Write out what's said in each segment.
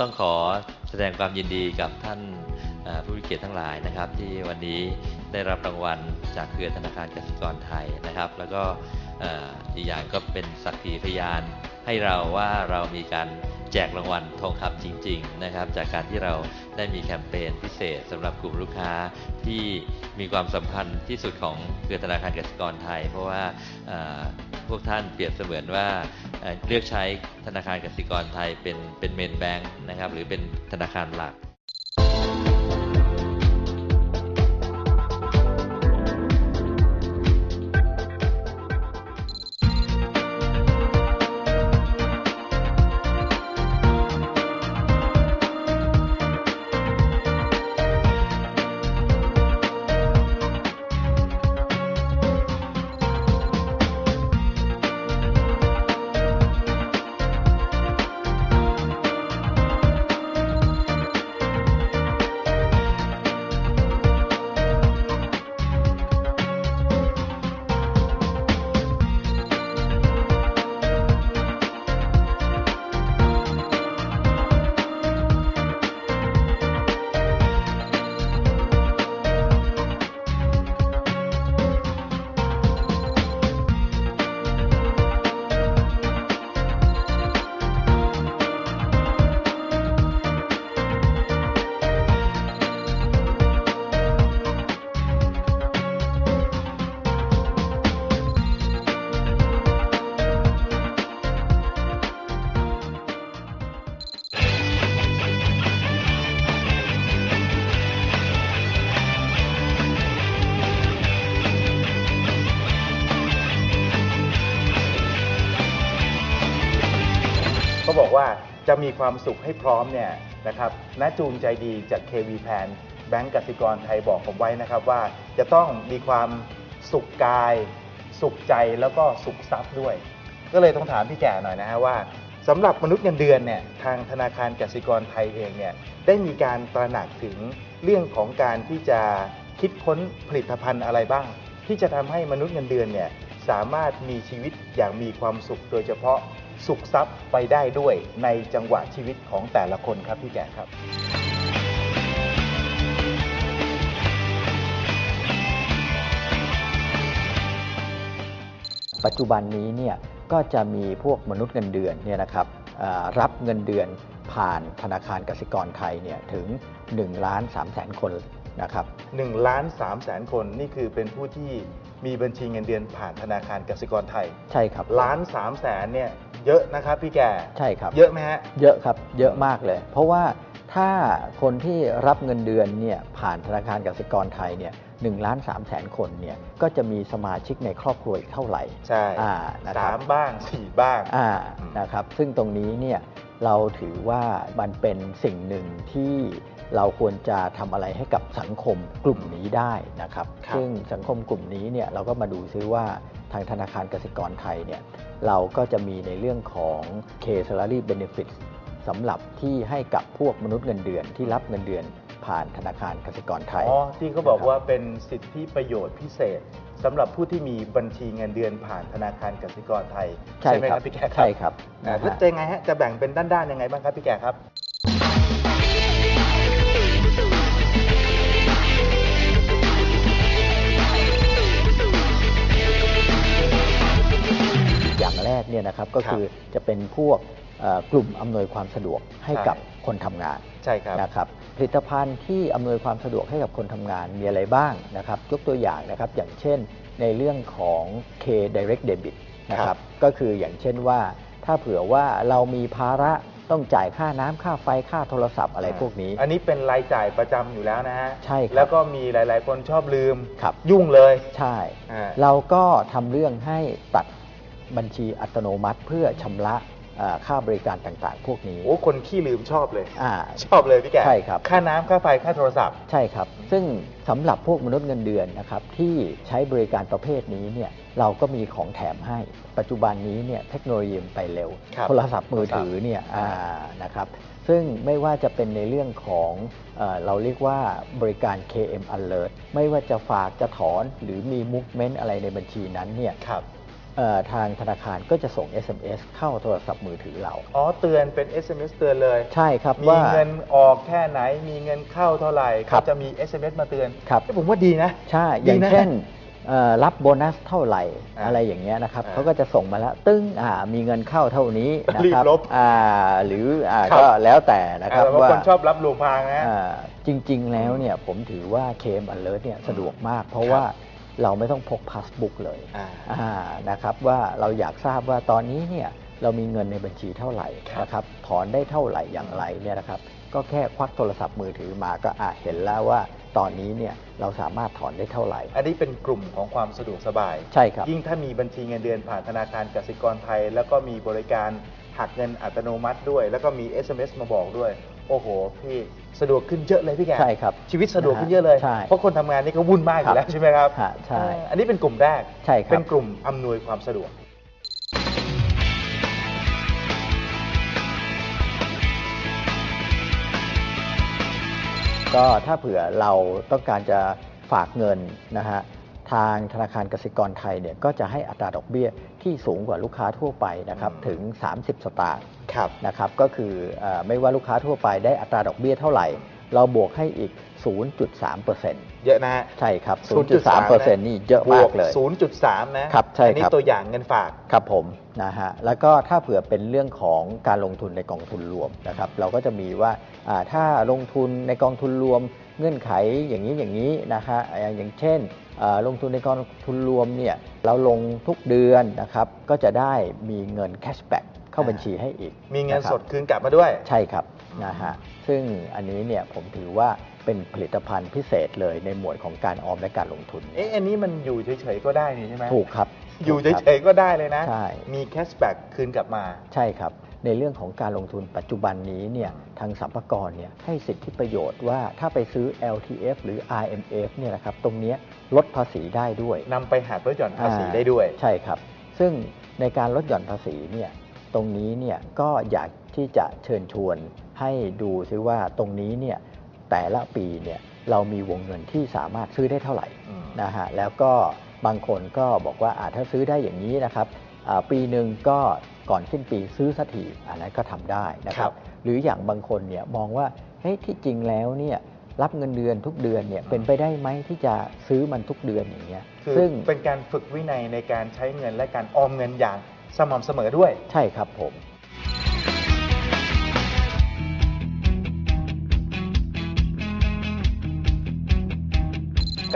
ต้องขอแสดงความยินดีกับท่านผู้มีเกียรติทั้งหลายนะครับ ที่วันนี้ได้รับรางวัลจากเครือธนาคารกสิกรไทยนะครับ แล้วก็อีกอย่างก็เป็นสักขีพยานให้เราว่าเรามีการ แจกรางวัลทองคำจริงๆนะครับจากการที่เราได้มีแคมเปญพิเศษสำหรับกลุ่มลูกค้าที่มีความสัมพันธ์ที่สุดของเครือธนาคารกสิกรไทย เพราะว่าพวกท่านเปรียบเสมือนว่าเอ่อเลือกใช้ธนาคารกสิกรไทยเป็นเป็นเมนแบงค์นะครับหรือเป็นธนาคารหลัก มีความสุขให้พร้อมเนี่ยนะครับณจูงใจดีจาก KV p a n แบงก์กสิกรไทยบอกผมไว้นะครับว่าจะต้องมีความสุขกาย สุขใจแล้วก็สุขทรัพย์ด้วย ก็เลยต้องถามพี่แก่หน่อยนะฮะว่าสำหรับมนุษย์เงินเดือนเนี่ยทางธนาคารกสิกรไทยเองเนี่ยได้มีการตระหนักถึงเรื่องของการที่จะคิดค้นผลิตภัณฑ์อะไรบ้าง ที่จะทำให้มนุษย์เงินเดือนเนี่ยสามารถมีชีวิตอย่างมีความสุขโดยเฉพาะ สุขทรัพย์ไปได้ด้วยในจังหวะชีวิตของแต่ละคนครับพี่แก่ครับ ปัจจุบันนี้เนี่ยก็จะมีพวกมนุษย์เงินเดือนเนี่ยนะครับอ่ารับเงินเดือนผ่านธนาคารกสิกรไทยเนี่ยถึง1ล้าน3แสนคนนะครับ1ล้าน3แสนคนนี่คือเป็นผู้ที่มีบัญชีเงินเดือนผ่านธนาคารกสิกรไทย ใช่ครับล้าน3แสนเนี่ย เยอะนะครับพี่แก่ใช่ครับเยอะไหมฮะเยอะครับเยอะมากเลย เพราะว่าถ้าคนที่รับเงินเดือนเนี่ยผ่านธนาคารกสิกรไทยเนี่ยหนึ่งล้านสามแสนคนเนี่ยก็จะมีสมาชิกในครอบครัวอีกเท่าไหร่ใช่อ่านะคสารับมบ้างสี่บ้างอ่าอืมนะครับซึ่งตรงนี้เนี่ยเราถือว่ามันเป็นสิ่งหนึ่งที่เราควรจะทำอะไรให้กับสังคมกลุ่มนี้ได้นะครับครับ ซึ่งสังคมกลุ่มนี้เนี่ยเราก็มาดูซิว่า ทางธนาคารกสิกรไทยเนี่ยเราก็จะมีในเรื่องของ K salary benefits สำหรับที่ให้กับพวกมนุษย์เงินเดือนที่รับเงินเดือนผ่านธนาคารกสิกรไทย อ๋อ ที่เขาบอกว่าเป็นสิทธิประโยชน์พิเศษสำหรับผู้ที่มีบัญชีเงินเดือนผ่านธนาคารกสิกรไทยใช่ไหมคครัรับบพี่แก่ใช่ครับอ่านะแล้วฮะ จะยังไงฮะ จะแบ่งเป็นด้านๆยังไงบ้างครับพี่แก่ครับ นี่ยนะครับก็คือจะเป็นพวกเอ่อกลุ่มอำนวยความสะดวกให้ใช่กับคนทำงานใช่ครับนะครับผลิตภัณฑ์ที่อำนวยความสะดวกให้กับคนทำงานมีอะไรบ้างนะครับยกตัวอย่างนะครับอย่างเช่นในเรื่องของ K Direct Debit นะคครัรับบก็คืออย่างเช่นว่าถ้าเผื่อว่าเรามีภาระต้องจ่ายค่าน้ำค่าไฟค่าโทรศัพท์อะไรพวกนี้ อันนี้เป็นรายจ่ายประจำอยู่แล้วนะฮะใช่ครับแล้วก็มีหลาย ๆ คนชอบลืมครับยุ่งเลย ใช่อ่าเราก็ทำเรื่องให้ตัด บัญชีอัตโนมัติ เพื่อชำระเอ่อค่าบริการต่างๆ พวกนี้โอ้คนขี้ลืมชอบเลย อ่า ชอบเลยพี่แก่ใช่ครับ ค่าน้ำค่าไฟค่าโทรศัพท์ ใช่ครับ ซึ่งสำหรับพวกมนุษย์เงินเดือนนะครับที่ใช้บริการประเภทนี้เนี่ยเราก็มีของแถมให้ ปัจจุบันนี้เนี่ยเทคโนโลยีมันไปเร็ว ครับโทรศัพท์มือถือเนี่ยอ่านะครับ ซึ่งไม่ว่าจะเป็นในเรื่องของเออเราเรียกว่าบริการ KM Alert ไม่ว่าจะฝากจะถอนหรือมี movement อะไรในบัญชีนั้นเนี่ย ครับเอ่อ ทางธนาคารก็จะส่ง SMS เข้าโทรศัพท์มือถือเรา อ๋อเตือนเป็น SMS เตือนเลย ใช่ครับมีว่า เงินออกแค่ไหนมีเงินเข้าเท่าไหร่ครัก็บจะมี SMS มาเตือนครับ เอ้ยผมว่าดีนะ ใช่ดีอย่างนะเช่นเอ่อรับโบนัสเท่าไหร่อ่าอะไรอย่างเงี้ยนะครับอ่าเขาก็จะส่งมาแล้วตึ้งอ่ามีเงินเข้าเท่านี้นะรีคบรับลบอ่าหรืออ่าครับ ก็แล้วแต่นะครับอ่าแต่ว่าว่าคนชอบรับลวงพรางนะ อ่าจริงๆแล้วเนี่ยผมถือว่าเคมอันเลิศเนี่ยสะดวกมาก เพราะครับว่า เราไม่ต้องพกพาสบุ๊กเลยอ่าอ่านะครับว่าเราอยากทราบว่าตอนนี้เนี่ยเรามีเงินในบัญชีเท่าไหร่ครับนะครับถอนได้เท่าไหร่อย่างไรเนี่ยนะครับก็แค่ควักโทรศัพท์มือถือมาก็อาจเห็นแล้วว่าตอนนี้เนี่ยเราสามารถถอนได้เท่าไหร่ อันนี้เป็นกลุ่มของความสะดวกสบาย ใช่ครับ ยิ่งถ้ามีบัญชีเงินเดือนผ่านธนาคารกสิกรไทย แล้วก็มีบริการหักเงินอัตโนมัติด้วย แล้วก็มี SMS มาบอกด้วย โอ้โหพี่สะดวกขึ้นเยอะเลยพี่แกใช่ครับชีวิตสะดวกขึ้นเยอะเลย ใช่เพราะคนทำงานนี่ก็วุ่นมากอยู่แล้วใช่ไหมครับฮะใช่เอออันนี้เป็นกลุ่มแรกใช่ครับ เป็นกลุ่มอำนวยความสะดวก ก็ถ้าเผื่อเราต้องการจะฝากเงินนะฮะ ทางธนาคารกสิกรไทยเนี่ยก็จะให้อัตราดอกเบี้ยที่สูงกว่าลูกค้าทั่วไปนะครับอืมถึง 30 สตางค์ครับนะครับก็คือเออไม่ว่าลูกค้าทั่วไปได้อัตราดอกเบี้ยเท่าไหร่ เราบวกให้อีก 0.3%เยอะนะฮะใช่ครับ0.3 0.3%นี่เยอะมากเลยบวก0.3 นะครับใช่อันนี้ครับตัวอย่างเงินฝากครับผมนะฮะแล้วก็ถ้าเผื่อเป็นเรื่องของการลงทุนในกองทุนรวมนะครับเราก็จะมีว่าอ่าถ้าลงทุนในกองทุนรวมเงื่อนไขอย่างนี้อย่างนี้นะฮะอ่าอย่างเช่นอ่า ลงทุนในกองทุนรวมเนี่ยเราลงทุกเดือนนะครับก็จะได้มีเงินแคชแบ็กเข้าบัญชีให้อีกมีเงินะครับสดคืนกลับมาด้วย ใช่ครับนะฮะซึ่งอันนี้เนี่ยผมถือว่าเป็นผลิตภัณฑ์พิเศษเลยในหมวดของการออมและการลงทุน เอ๊ะอันนี้มันอยู่เฉยๆก็ได้นี่ใช่ไหมถูกครับ อยู่ถูกครับเฉยๆก็ได้เลยนะ ใช่ มีแคชแบ็กคืนกลับมา ใช่ครับ ในเรื่องของการลงทุนปัจจุบันนี้เนี่ยทางสัมภากรเนี่ยให้สิทธิประโยชน์ว่าถ้าไปซื้อ LTF หรือ RMF เนี่ยนะครับตรงเนี้ย ลดภาษีได้ด้วยนำไปหักลดหย่อนภาษีอ่ได้ด้วย ใช่ครับ ซึ่งในการลดหย่อนภาษีเนี่ยตรงนี้เนี่ยก็อยากที่จะเชิญชวนให้ดูซิว่าตรงนี้เนี่ยแต่ละปีเนี่ยเรามีวงเงินที่สามารถซื้อได้เท่าไหร่อืมนะฮะแล้วก็บางคนก็บอกว่าอาถ้าซื้อได้อย่างนี้นะครับอ่าปีหนึ่งก็ก่อนสิ้นปีซื้อสักทีอันนั้นก็ทำได้นะคครัรับบหรืออย่างบางคนเนี่ยมองว่าเฮ้ยที่จริงแล้วเนี่ย รับเงินเดือนทุกเดือนเนี่ยเป็นไปได้ไหมที่จะซื้อมันทุกเดือนอย่างเงี้ยคือซึ่งเป็นการฝึกวินัยในการใช้เงินและการออมเงินอย่างสม่ำเสมอด้วย ใช่ครับผม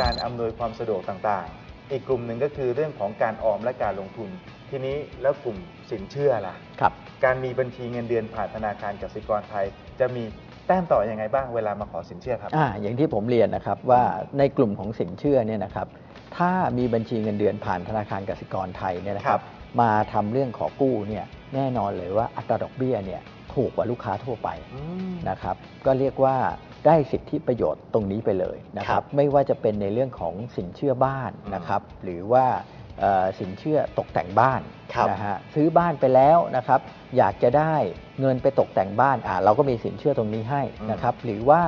การอำนวยความสะดวกต่างๆ อีกกลุ่มหนึ่งก็คือเรื่องของการออมและการลงทุน ทีนี้แล้วกลุ่มสินเชื่อล่ะ ครับ การมีบัญชีเงินเดือนผ่านธนาคารกสิกรไทย จะมี แต้มต่ออยังไงบ้างเวลามาขอสินเชื่อครับ อ่าอย่างที่ผมเรียนนะครับว่าในกลุ่มของสินเชื่อเนี่ยนะครับถ้ามีบัญชีเงินเดือนผ่านธนาคารกสิกรไทยเนี่ยนะคครัรับ บมาทำเรื่องขอกู้เนี่ยแน่นอนเลยว่าอัตราดอกเบี้ยเนี่ยถูกกว่าลูกค้าทั่วไปอืม นะครับก็เรียกว่าได้สิทธิประโยชน์ตรงนี้ไปเลยนะคครัรับบไม่ว่าจะเป็นในเรื่องของสินเชื่อบ้านอืมนะครับหรือว่าเอ่อ สินเชื่อตกแต่งบ้านครับนะฮะซื้อบ้านไปแล้วนะครับ อยากจะได้เงินไปตกแต่งบ้านอ่าเราก็มีสินเชื่อตรงนี้ให้นะครับ หรือว่า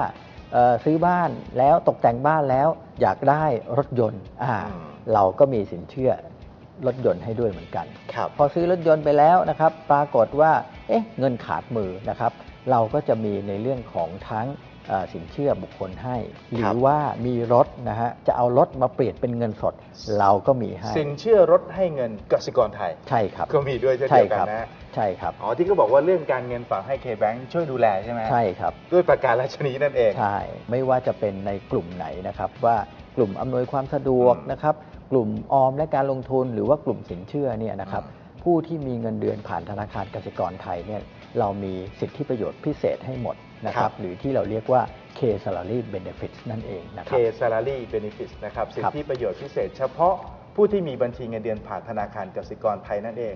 เอ่อซื้อบ้านแล้วตกแต่งบ้านแล้ว อยากได้รถยนต์อ่าอืมเราก็มีสินเชื่อรถยนต์ให้ด้วยเหมือนกันครับพอซื้อรถยนต์ไปแล้วนะครับ ปรากฏว่าเอ๊ะเงินขาดมือนะครับ เราก็จะมีในเรื่องของทั้งเอ่อ สินเชื่อบุคคลให้ หรือว่ามีรถนะฮะจะเอารถมาเปลี่ยนเป็นเงินสด เราก็มีให้ สินเชื่อรถให้เงินกสิกรไทย ใช่ครับ ก็มีด้วยเช่นใช่เดียวกัคนรับนะใช่ครับอ๋อที่เขาบอกว่าเรื่องการเงินฝากให้เคแบงช่วยดูแลใช่ไหมใช่ครับ ด้วยประการราชนีนั่นเองใช่ไม่ว่าจะเป็นในกลุ่มไหนนะครับว่ากลุ่มอำนวยความสะดวกอืมนะครับกลุ่มออมและการลงทุนหรือว่ากลุ่มสินเชื่อเนี่ยนะครับอืมผู้ที่มีเงินเดือนผ่านธนาคารกสิกรไทยเนี่ยเรามีสิทธิประโยชน์พิเศษให้หมด นะครับหรือที่เราเรียกว่า K salary benefits นั่นเองนะค K รับ salary benefits นะครับ สิทครับธิประโยชน์พิเศษเฉพาะผู้ที่มีบัญชีเงินเดือนผ่านธนาคารกสิกรไทยนั่นเอง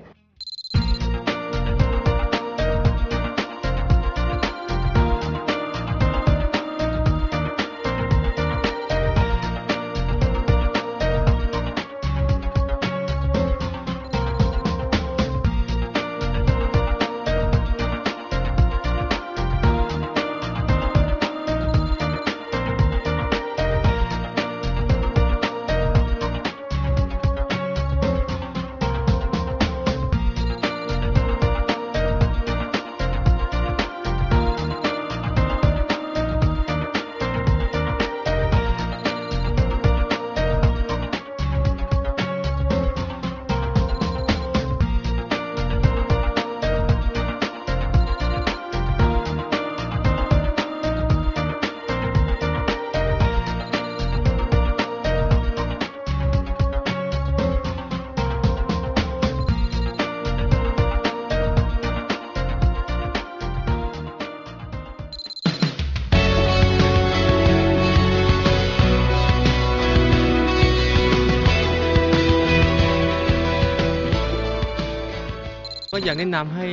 อยากแนะนำให้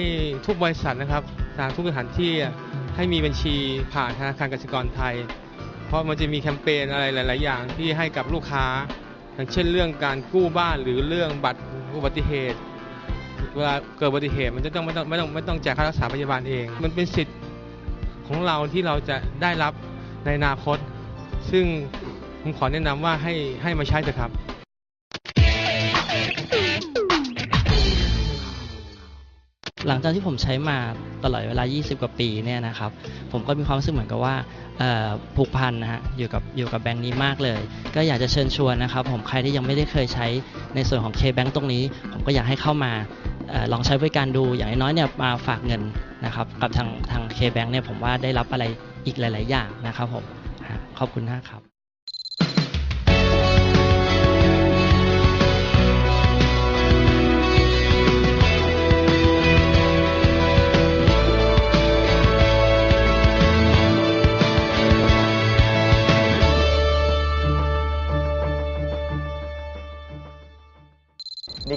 ทุกบริษัทนะครับทางทุกสถานที่ให้มีบัญชีผ่านธนาคารกสิกรไทย เพราะมันจะมีแคมเปญอะไรหลาย ๆ อย่างที่ให้กับลูกค้า อย่างเช่นเรื่องการกู้บ้านหรือเรื่องบัตรอุบัติเหตุ เวลาเกิดอุบัติเหตุมันจะต้องไม่ต้องไม่ต้องไม่ต้องจ่ายค่ารักษาพยาบาลเอง มันเป็นสิทธิ์ของเราที่เราจะได้รับในอนาคต ซึ่งผมขอแนะนำว่าให้ให้มาใช้เถอะครับ หลังจากที่ผมใช้มาตลอดเวลา 20 กว่าปีเนี่ยนะครับ ผมก็มีความรู้สึกเหมือนกับว่าผูกพันนะฮะอยู่กับอยู่กับแบงค์นี้มากเลย ก็อยากจะเชิญชวนนะครับ ผมใครที่ยังไม่ได้เคยใช้ในส่วนของ K-Bank ตรงนี้ ผมก็อยากให้เข้ามาออลองใช้บริการดูอย่างน้อยเนี่ยมาฝากเงินนะครับกับทางทาง K-Bank เนี่ยผมว่าได้รับอะไรอีกหลาย ๆ อย่างนะครับผมขอบคุณมากครับ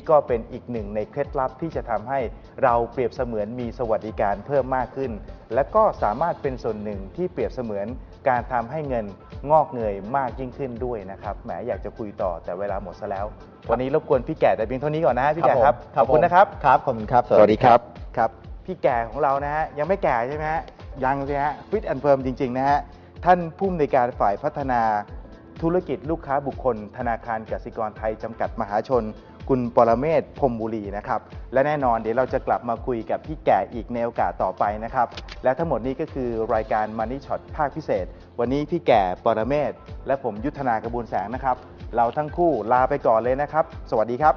นี่ก็เป็นอีกหนึ่งในเคล็ดลับที่จะทำให้เราเปรียบเสมือนมีสวัสดิการเพิ่มมากขึ้น และก็สามารถเป็นส่วนหนึ่งที่เปรียบเสมือนการทำให้เงินงอกเงยมากยิ่งขึ้นด้วยนะครับแหมอยากจะคุยต่อแต่เวลาหมดซะแล้ว วันนี้รบกวนพี่แก่แต่เพียงเท่านี้ก่อนนะฮะพี่แก่ครับขอบคุณนะครับครับขอบคุณครับครับ พี่แก่ของเรานะฮะยังไม่แก่ใช่ไหมฮะยังสิฮะฟิตแอนด์เฟิร์มจริงๆนะฮะท่านผู้อำนวยการฝ่ายพัฒนาธุรกิจลูกค้าบุคคล ธนาคารกสิกรไทยจำกัดมหาชน คุณปรเมศพรมบุรีนะครับ และแน่นอนเดี๋ยวเราจะกลับมาคุยกับพี่แก่อีกในโอกาสต่อไปนะครับ และทั้งหมดนี้ก็คือรายการ Money Shot ภาคพิเศษ วันนี้พี่แก่ปรเมศและผมยุทธนากระบวนแสงนะครับ เราทั้งคู่ลาไปก่อนเลยนะครับ สวัสดีครับ